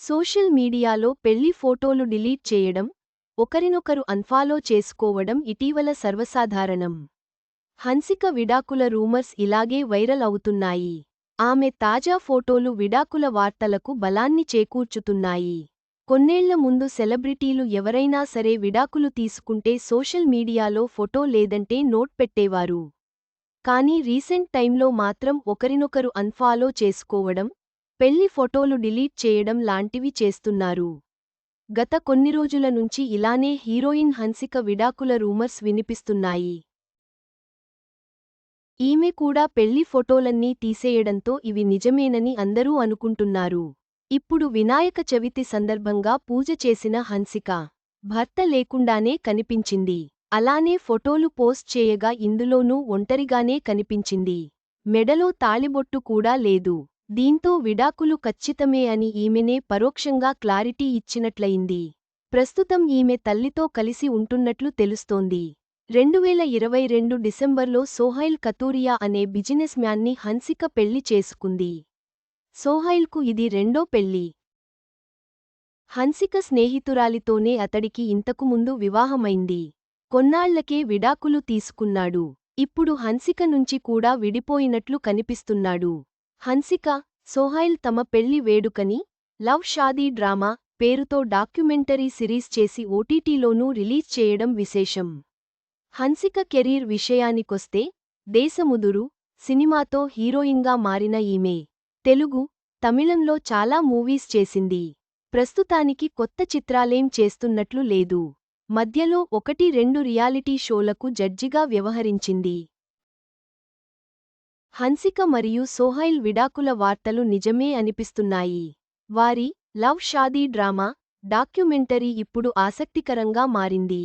Social మీడియాలో పెళ్ళి ఫోటోలు డిలీట్ చేయడం ఒకరినొకరు అన్ఫాలో చేసుకోవడం ఇటీవల సర్వసాధారణం. హన్సిక విడాకుల రూమర్స్ ఇలాగే వైరల్ అవుతున్నాయి. ఆమె తాజా ఫోటోలు విడాకుల వార్తలకు బలాన్ని చేకూర్చుతున్నాయి. కొన్నేళ్ళ ముందు సెలబ్రిటీలు ఎవరైనా సరే విడాకులు తీసుకుంటే సోషల్ మీడియాలో ఫోటో లేదంటే నోట్ పెట్టేవారు. కానీ రీసెంట్ టైంలో మాత్రం ఒకరినొకరు అన్ఫాలో చేసుకోవడం పెళ్ళి ఫోటోలు డిలీట్ చేయడం లాంటివి చేస్తున్నారు. గత కొన్ని రోజుల నుంచి ఇలానే హీరోయిన్ హన్సిక విడాకుల రూమర్స్ వినిపిస్తున్నాయి. ఈమె కూడా పెళ్ళి ఫోటోలన్నీ తీసేయడంతో ఇవి నిజమేనని అందరూ అనుకుంటున్నారు. ఇప్పుడు వినాయక చవితి సందర్భంగా పూజ చేసిన హన్సిక భర్త లేకుండానే కనిపించింది. అలానే ఫోటోలు పోస్ట్ చేయగా ఇందులోనూ ఒంటరిగానే కనిపించింది. మెడలో తాళిబొట్టు కూడా లేదు. దీంతో విడాకులు ఖచ్చితమే అని ఈమెనే పరోక్షంగా క్లారిటీ ఇచ్చినట్లయింది. ప్రస్తుతం ఈమె తల్లితో కలిసి ఉంటున్నట్లు తెలుస్తోంది. రెండువేల ఇరవై రెండు డిసెంబర్లో సోహైల్ కతూరియా అనే బిజినెస్ మ్యాన్ని హన్సిక పెళ్ళి చేసుకుంది. సోహైల్కు ఇది రెండో పెళ్ళి. హన్సిక స్నేహితురాలితోనే అతడికి ఇంతకుముందు వివాహమైంది. కొన్నాళ్ళకే విడాకులు తీసుకున్నాడు. ఇప్పుడు హన్సిక నుంచి కూడా విడిపోయినట్లు కనిపిస్తున్నాడు. హన్సిక సోహైల్ తమ పెళ్ళి వేడుకని లవ్ షాదీ డ్రామా పేరుతో డాక్యుమెంటరీ సిరీస్ చేసి ఓటీటీలోనూ రిలీజ్ చేయడం విశేషం. హన్సిక కెరీర్ విషయానికొస్తే దేశముదురు సినిమాతో హీరోయిన్గా మారిన ఈమె. తెలుగు తమిళంలో చాలా మూవీస్ చేసింది. ప్రస్తుతానికి కొత్త చిత్రాలేం చేస్తున్నట్లు లేదు. మధ్యలో ఒకటి రెండు రియాలిటీ షోలకు జడ్జిగా వ్యవహరించింది. హన్సిక మరియు సోహైల్ విడాకుల వార్తలు నిజమే అనిపిస్తున్నాయి. వారి లవ్ షాదీ డ్రామా డాక్యుమెంటరీ ఇప్పుడు ఆసక్తికరంగా మారింది.